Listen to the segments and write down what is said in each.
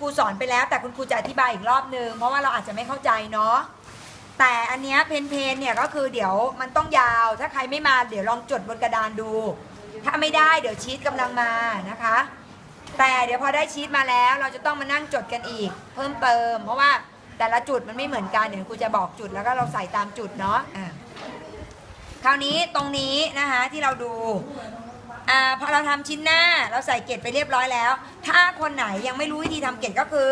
ครูสอนไปแล้ว แต่คุณครูจะอธิบายอีกรอบนึงเพราะว่าเราอาจจะไม่เข้าใจเนาะแต่อันเนี้ยเพนเพนเนี่ยก็คือเดี๋ยวมันต้องยาว ถ้าใครไม่มาเดี๋ยวลองจดบนกระดานดู ถ้าไม่ได้เดี๋ยวชีตกำลังมานะคะ แต่เดี๋ยวพอได้ชีตมาแล้ว เราจะต้องมานั่งจดกันอีก เพิ่มเติม เพราะว่าแต่ละจุดมันไม่เหมือนกันเดี๋ยวครูจะบอกจุดแล้วก็เราใส่ตามจุดเนาะะคราวนี้ตรงนี้นะคะที่เราดู อ่าพอเราทำชิ้นหน้าเราใส่เกล็ดไปเรียบร้อยแล้ว ถ้าคนไหนยังไม่รู้วิธีทำเกล็ดก็คือ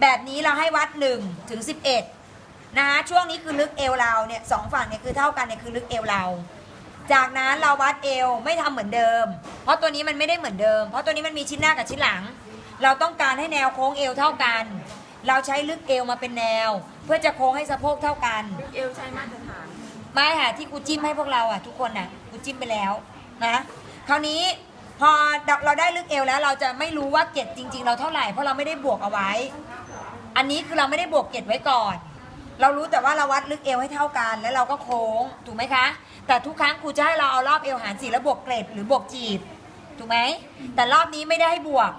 แบบนี้เราให้วัด1ถึง11นะคะช่วงนี้คือลึกเอวเราเนี่ยสองฝั่งเนี่ยคือเท่ากันเนี่ยคือลึกเอวเรา จากนั้นเราวัดเอวไม่ทำเหมือนเดิม เพราะตัวนี้มันไม่ได้เหมือนเดิม เพราะตัวนี้มันมีชิ้นหน้ากับชิ้นหลัง เราต้องการให้แนวโค้งเอวเท่ากัน เราใช้ลึกเอวมาเป็นแนว เพื่อจะโค้งให้สะโพกเท่ากันเอวใช้มาตรฐานไม่ค่ะที่กูจิ้มให้พวกเราอะทุกคนน่ะกูจิ้มไปแล้วนะ คราวนี้พอเราได้ลึกเอวแล้วเราจะไม่รู้ว่าเกรดจริง ๆ เราเท่าไหร่เพราะเราไม่ได้บวกเอาไว้ อันนี้คือเราไม่ได้บวกเกรดไว้ก่อน เรารู้แต่ว่าเราวัดลึกเอวให้เท่ากัน แล้วเราก็โค้งถูกไหมคะ แต่ทุกครั้งครูจะให้เราเอารอบเอวหารสี่แล้วบวกเกรดหรือบวกจีบถูกไหมแต่รอบนี้ไม่ได้ให้บวก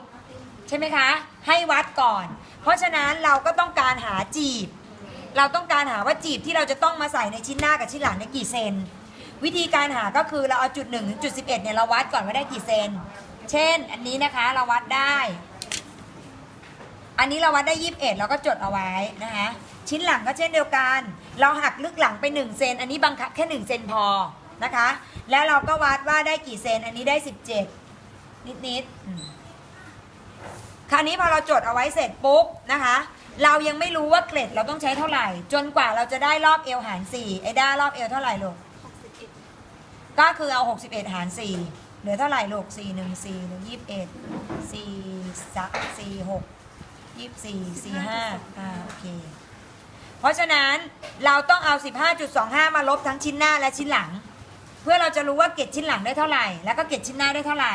ใช่ไหมคะ ให้วัดก่อน เพราะฉะนั้นเราก็ต้องการหาจีบ เราต้องการหาว่าจีบที่เราจะต้องมาใส่ในชิ้นหน้ากับชิ้นหลังในกี่เซน วิธีการหาก็คือเราเอาจุด1ถึงจุด11เนี่ยเราวัดก่อนว่าได้กี่เซน เช่น อันนี้นะคะเราวัดได้ อันนี้เราวัดได้ 21เราก็จดเอาไว้นะคะชิ้นหลังก็เช่นเดียวกัน เราหักลึกหลังไป1เซนอันนี้บังคับแค่1เซนพอนะคะ แล้วเราก็วัดว่าได้กี่เซนอันนี้ได้ 17 นิดๆอืมคราวนี้พอเราจดเอาไว้เสร็จปุ๊บนะคะ เรายังไม่รู้ว่าเกล็ดเราต้องใช้เท่าไหร่ จนกว่าเราจะได้รอบเอวหาร4ไอ้ด้ารอบเอวเท่าไหร่ลูก ก็คือเอา 61 หาร 4 เหลือเท่าไหร่ลูก 4 1 4 1 21 4 3 4 6 24 45อ่าโอเค เพราะฉะนั้นเราต้องเอา 15.25 มาลบทั้งชิ้นหน้าและชิ้นหลัง เพื่อเราจะรู้ว่าเกล็ดชิ้นหลังได้เท่าไหร่ แล้วก็เกล็ดชิ้นหน้าได้เท่าไหร่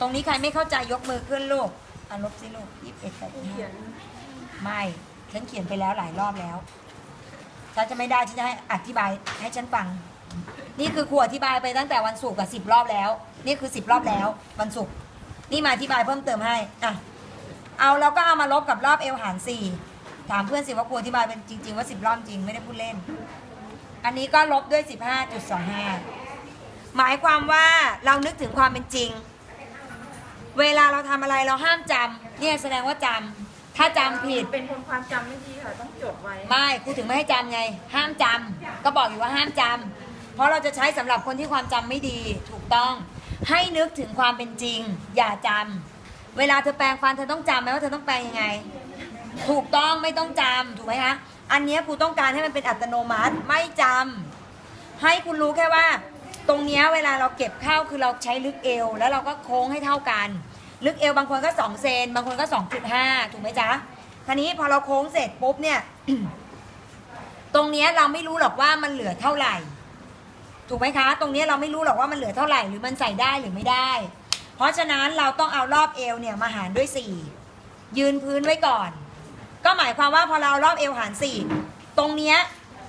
ตรงนี้ใครไม่เข้าใจยกมือขึ้นลูกอะลบสิลูกยี่สิบเอ็ดแปดเขียห้านไม่ ฉันเขียนไปแล้วหลายรอบแล้วถ้าจะไม่ได้ฉันจะให้อธิบายให้ฉันฟัง นี่คือครูอธิบายไปตั้งแต่วันศุกร์กับสิบรอบแล้ว นี่คือสิบรอบแล้ว วันศุกร์นี่มาอธิบายเพิ่มเติมให้อะเอาเราก็เอามาลบกับรอบเอวหารสี่ถามเพื่อนสิว่าครูอธิบายเป็นจริง ๆ ว่าสิบรอบจริงไม่ได้พูดเล่น อันนี้ก็ลบด้วยสิบห้าจุดสองห้าหมายความว่าเรานึกถึงความเป็นจริง เวลาเราทำอะไรเราห้ามจำเนี่ยแสดงว่าจำถ้าจำผิดเป็นคนความจำไม่ดีค่ะต้องจดไว้ไม่ครูถึงไม่ให้จำไง ห้ามจำก็บอกอยู่ว่าห้ามจำ เพราะเราจะใช้สำหรับคนที่ความจำไม่ดีถูกต้อง ให้นึกถึงความเป็นจริง อย่าจำเวลาเธอแปรงฟันเธอต้องจำไหมว่าเธอต้องแปรงยังไง ถูกต้องไม่ต้องจำถูกไหมคะอันเนี้ยครูต้องการให้มันเป็นอัตโนมัติไม่จำให้คุณรู้แค่ว่า ตรงเนี้ยเวลาเราเก็บข้าวคือเราใช้ลึกเอว แล้วเราก็โค้งให้เท่ากัน ลึกเอวบางคนก็2เซนบางคนก็ 2.5 ถูกไหมจ๊ะทีนี้พอเราโค้งเสร็จปุ๊บเนี่ย ตรงเนี้ยเราไม่รู้หรอกว่ามันเหลือเท่าไหร่ ถูกไหมคะ ตรงนี้เราไม่รู้หรอกว่ามันเหลือเท่าไหร่หรือมันใส่ได้หรือไม่ได้ เพราะฉะนั้นเราต้องเอารอบเอวเนี่ยมาหารด้วย 4 ยืนพื้นไว้ก่อน ก็หมายความว่าพอเราเอารอบเอวหาร 4 ตรงเนี้ย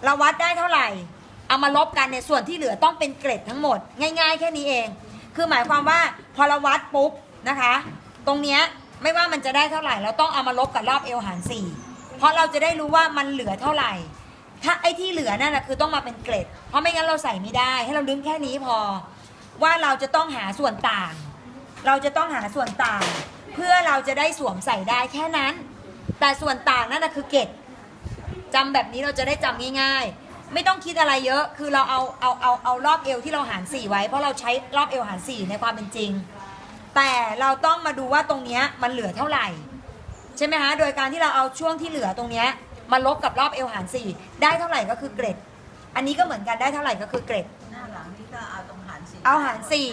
เราวัดได้เท่าไหร่ เอามาลบกันในส่วนที่เหลือต้องเป็นเกรดทั้งหมด ง่าย ๆ แค่นี้เอง คือหมายความว่าพอเราวัดปุ๊บนะคะ ตรงเนี้ยไม่ว่ามันจะได้เท่าไหร่ เราต้องเอามาลบกับรอบเอวหาร4เพราะเราจะได้รู้ว่ามันเหลือเท่าไหร่ ถ้าไอ้ที่เหลือนั่นนะคือต้องมาเป็นเกรดเพราะไม่งั้นเราใส่ไม่ได้ ให้เราดึงแค่นี้พอ ว่าเราจะต้องหาส่วนต่าง เราจะต้องหาส่วนต่าง เพื่อเราจะได้สวมใส่ได้แค่นั้น แต่ส่วนต่างนั่นนะคือเกรดจำแบบนี้เราจะได้จำง่าย ๆ ไม่ต้องคิดอะไรเยอะ คือเราเอาเอาเอาเอารอบเอวที่เราหารสี่ไว้ เพราะเราใช้รอบเอวหารสี่ในความเป็นจริง แต่เราต้องมาดูว่าตรงเนี้ยมันเหลือเท่าไหร่ ใช่ไหมคะ โดยการที่เราเอาช่วงที่เหลือตรงเนี้ย มาลบกับรอบเอวหารสี่ได้เท่าไหร่ก็คือเกรด อันนี้ก็เหมือนกันได้เท่าไหร่ก็คือเกรด หน้าหลังนี่ก็เอาตรงหารสี่เอาหารสี่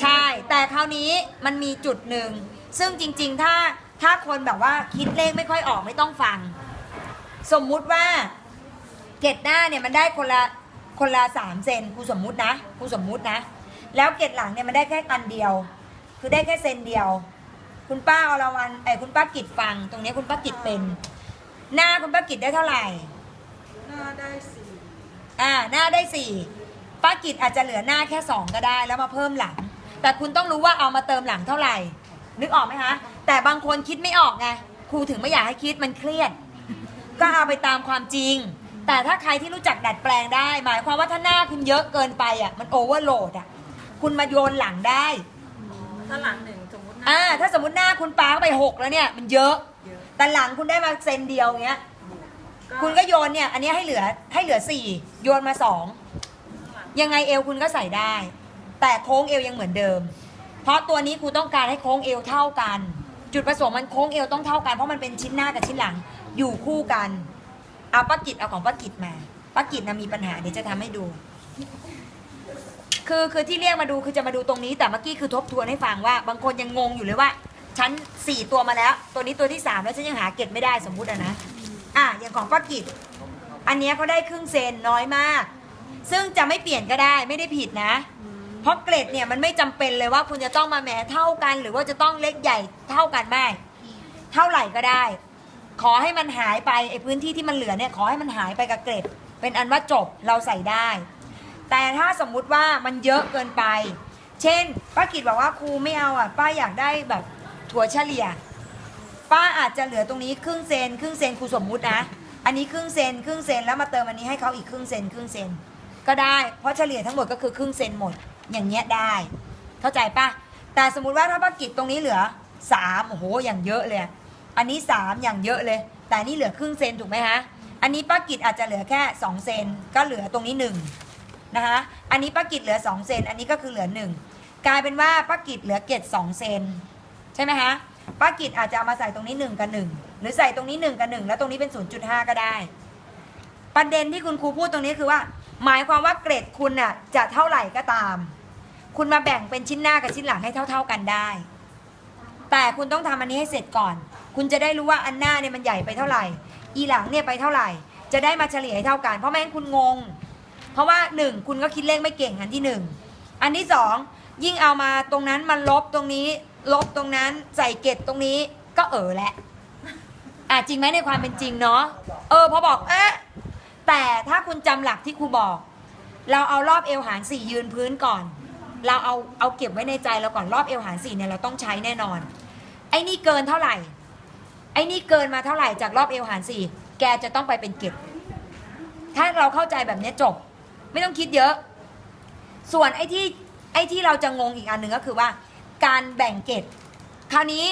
ใช่ แต่คราวนี้มันมีจุดหนึ่ง ซึ่งจริงๆ ถ้าถ้าคนแบบว่าคิดเลขไม่ค่อยออกไม่ต้องฟัง สมมุติว่าเกรดหน้าเนี่ยมันได้คนละคนละสามเซนครูสมมุตินะครูสมมุตินะ แล้วเกรดหลังเนี่ยมันได้แค่อันเดียว คือได้แค่เซนเดียว คุณป้าอรวรรณไอ้ยคุณป้ากิจฟัง ตรงนี้คุณป้ากิจเป็น หน้าคุณป้ากิจได้เท่าไหร่ หน้าได้สี่อ่าหน้าได้สี่ป้ากิจอาจจะเหลือหน้าแค่สองก็ได้แล้วมาเพิ่มหลัง แต่คุณต้องรู้ว่าเอามาเติมหลังเท่าไหร่ นึกออกไหมคะแต่บางคนคิดไม่ออกไงครูถึงไม่อยากให้คิดมันเครียด ก็เอาไปตามความจริง แต่ถ้าใครที่รู้จักดัดแปลงได้ หมายความว่าถ้าหน้าคุณเยอะเกินไปอะมันโอเวอร์โหลดอะคุณมาโยนหลังได้ ถ้าหลังหนึ่งสมมตินะอ่าถ้าสมมติหน้าคุณปาเข้าไปหกแล้วเนี่ยมันเยอะเยอะ แต่หลังคุณได้มาเซนเดียวเงี้ย คุณก็โยนเนี่ย อันนี้ให้เหลือให้เหลือสี่โยนมาสองยังไงเอวคุณก็ใส่ได้ แต่โค้งเอวยังเหมือนเดิม เพราะตัวนี้ครูต้องการให้โค้งเอวเท่ากัน จุดประสงค์มันโค้งเอวต้องเท่ากันเพราะมันเป็นชิ้นหน้ากับชิ้นหลังอยู่คู่กันเอาป้ากิจเอาของป้ากิจมาป้ากิจนะมีปัญหาเดี๋ยวจะทำให้ดู คือคือที่เรียกมาดูคือจะมาดูตรงนี้ แต่เมื่อกี้คือทบทวนให้ฟังว่า บางคนยังงงอยู่เลยว่า ฉันสี่ตัวมาแล้ว ตัวนี้ตัวที่สามแล้วฉันยังหาเกตไม่ได้สมมุติอะนะอะอย่างของป้ากิจอันเนี้ยเขาได้ครึ่งเซนน้อยมาก ซึ่งจะไม่เปลี่ยนก็ได้ไม่ได้ผิดนะ เพราะเกรดเนี่ยมันไม่จำเป็นเลยว่าคุณจะต้องมาแหมเท่ากัน หรือว่าจะต้องเล็กใหญ่เท่ากันไม่ เท่าไหร่ก็ได้ ขอให้มันหายไปไอ้พื้นที่ที่มันเหลือเนี่ยขอให้มันหายไปกับเกรด เป็นอันว่าจบเราใส่ได้ แต่ถ้าสมมุติว่ามันเยอะเกินไป เช่นป้ากิจบอกว่าครูไม่เอาอะป้าอยากได้แบบ ถั่วเฉลี่ย ป้าอาจจะเหลือตรงนี้ครึ่งเซนครึ่งเซนครูสมมุตินะ อันนี้ครึ่งเซนครึ่งเซนแล้วมาเติมอันนี้ให้เขาอีกครึ่งเซนครึ่งเซนก็ได้ เพราะเฉลี่ยทั้งหมดก็คือครึ่งเซนหมด อย่างเงี้ยได้ เข้าใจปะแต่สมมุติว่าถ้าป้ากิจตรงนี้เหลือสามโอ้โหอย่างเยอะเลย อันนี้สามอย่างเยอะเลย แต่นี่เหลือครึ่งเซนถูกไหมฮะ อันนี้ป้ากิจอาจจะเหลือแค่สองเซนก็เหลือตรงนี้หนึ่งนะคะอันนี้ป้ากิจเหลือสองเซนอันนี้ก็คือเหลือหนึ่งกลายเป็นว่าป้ากิจเหลือเกตสองเซน ช่ไหมฮะป้ากิจอาจจะเอามาใส่ตรงนี้ 1 กับ 1 หรือใส่ตรงนี้ 1 กับ 1 แล้วตรงนี้เป็น 0.5 ก็ได้ ประเด็นที่คุณครูพูดตรงนี้คือว่า หมายความว่าเกรดคุณน่ะจะเท่าไหร่ก็ตาม คุณมาแบ่งเป็นชิ้นหน้ากับชิ้นหลังให้เท่า ๆกันได้ แต่คุณต้องทำอันนี้ให้เสร็จก่อน คุณจะได้รู้ว่าอันหน้าเนี่ยมันใหญ่ไปเท่าไหร่ อีหลังเนี่ยไปเท่าไหร่ จะได้มาเฉลี่ยให้เท่ากัน เพราะไม่งั้นคุณงง เพราะว่าหนึ่งคุณก็คิดเลขไม่เก่งอันที่หนึ่งอันที่สอง ยิ่งเอามาตรงนั้นมันลบตรงนี้ ลบตรงนั้นใส่เกตตรงนี้ก็เออแหละอะจริงไหมในความเป็นจริงเนาะเออพอบอกเอ๊ะแต่ถ้าคุณจำหลักที่ครูบอก เราเอารอบเอวหารสี่ยืนพื้นก่อน เราเอาเอาเก็บไว้ในใจเราก่อนรอบเอวหารสี่เนี่ยเราต้องใช้แน่นอน ไอ้นี่เกินเท่าไหร่ ไอ้นี่เกินมาเท่าไหร่จากรอบเอวหารสี่แกจะต้องไปเป็นเก็บถ้าเราเข้าใจแบบนี้จบ ไม่ต้องคิดเยอะ ส่วนไอ้ที่ ไอ้ที่เราจะงงอีกอันหนึ่งก็คือว่า การแบ่งเกตคราวนี้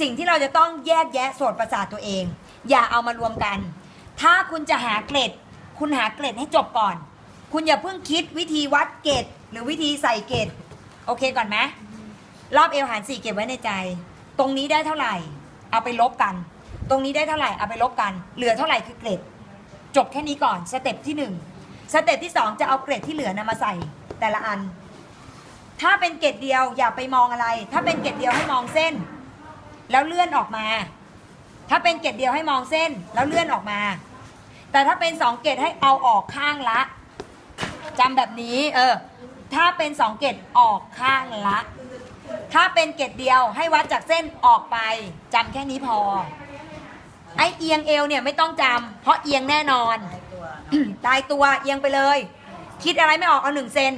สิ่งที่เราจะต้องแยกแยะโสดประสาทตัวเอง อย่าเอามารวมกัน ถ้าคุณจะหาเกรดคุณหาเกรดให้จบก่อน คุณอย่าเพิ่งคิดวิธีวัดเกรดหรือวิธีใส่เกรดโอเคก่อนไหมรอบเอวหารสี่เก็บไว้ในใจ ตรงนี้ได้เท่าไหร่ เอาไปลบกัน ตรงนี้ได้เท่าไหร่เอาไปลบกัน เหลือเท่าไหร่คือเกรดจบแค่นี้ก่อนสเต็ปที่หนึ่งสเต็ปที่สองจะเอาเกรดที่เหลือนะมาใส่แต่ละอัน ถ้าเป็นเกรดเดียวอย่าไปมองอะไร ถ้าเป็นเกรดเดียวให้มองเส้น แล้วเลื่อนออกมา ถ้าเป็นเกรดเดียวให้มองเส้น แล้วเลื่อนออกมา แต่ถ้าเป็นสองเกรดให้เอาออกข้างละจำแบบนี้ เออ ถ้าเป็นสองเกรดออกข้างละ ถ้าเป็นเกรดเดียวให้วัดจากเส้นออกไปจำแค่นี้พอ ไอเอียงเอวเนี่ยไม่ต้องจำเพราะเอียงแน่นอนในตัวตายตัวเอียงไปเลย คิดอะไรไม่ออกเอาหนึ่งเซน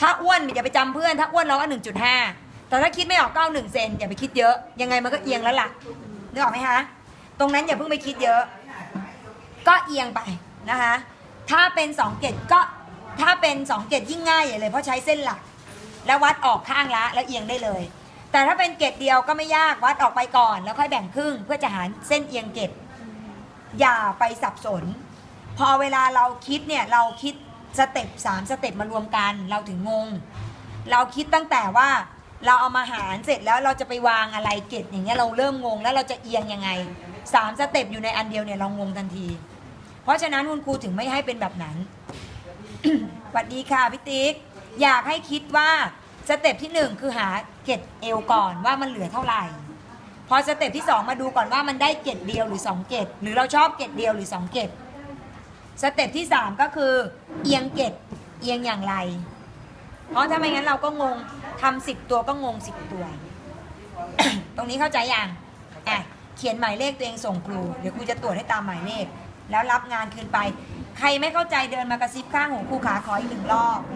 ถ้าอ้วนอย่าไปจำเพื่อน ถ้าอ้วนเราก็หนึ่งจุดห้าแต่ถ้าคิดไม่ออกก็เอาหนึ่งเซนอย่าไปคิดเยอะ ยังไงมันก็เอียงแล้วล่ะนึกออกไหมคะ ตรงนั้นอย่าเพิ่งไปคิดเยอะ ก็เอียงไปนะคะ ถ้าเป็นสองเกตก็ถ้าเป็นสองเกตยิ่งง่ายใหญ่เลยเพราะใช้เส้นหลัก แล้ววัดออกข้างละแล้วเอียงได้เลย แต่ถ้าเป็นเกตเดียวก็ไม่ยากวัดออกไปก่อน แล้วค่อยแบ่งครึ่ง เพื่อจะหารเส้นเอียงเกตอย่าไปสับสน พอเวลาเราคิดเนี่ยเราคิด สเต็ปสามสเต็ปมารวมกันเราถึงงง เราคิดตั้งแต่ว่าเราเอามาหารเสร็จแล้วเราจะไปวางอะไรเกตอย่างเงี้ยเราเริ่มงงแล้วเราจะเอียงยังไงสามสเต็ปอยู่ในอันเดียวเนี่ยเรางงทันที เพราะฉะนั้นคุณครูถึงไม่ให้เป็นแบบนั้นสวัสดีค่ะพี่ติ๊กอยากให้คิดว่าสเต็ปที่หนึ่งคือหาเกตเอวก่อนว่ามันเหลือเท่าไหร่ พอสเต็ปที่2มาดูก่อนว่ามันได้เกตเดียวหรือ2เกตหรือเราชอบเกตเดียวหรือ2เกต สเต็ปที่ 3 ก็คือเอียงเกตเอียงอย่างไร เพราะถ้าไม่งั้นเราก็งงทำสิบตัวก็งงสิบตัว ตรงนี้เข้าใจอย่างอะเขียนหมายเลขตัวเองส่งครู เดี๋ยวครูจะตรวจให้ตามหมายเลข แล้วรับงานคืนไป ใครไม่เข้าใจเดินมากระซิบข้างหูครูขาขออีกหนึ่งรอบ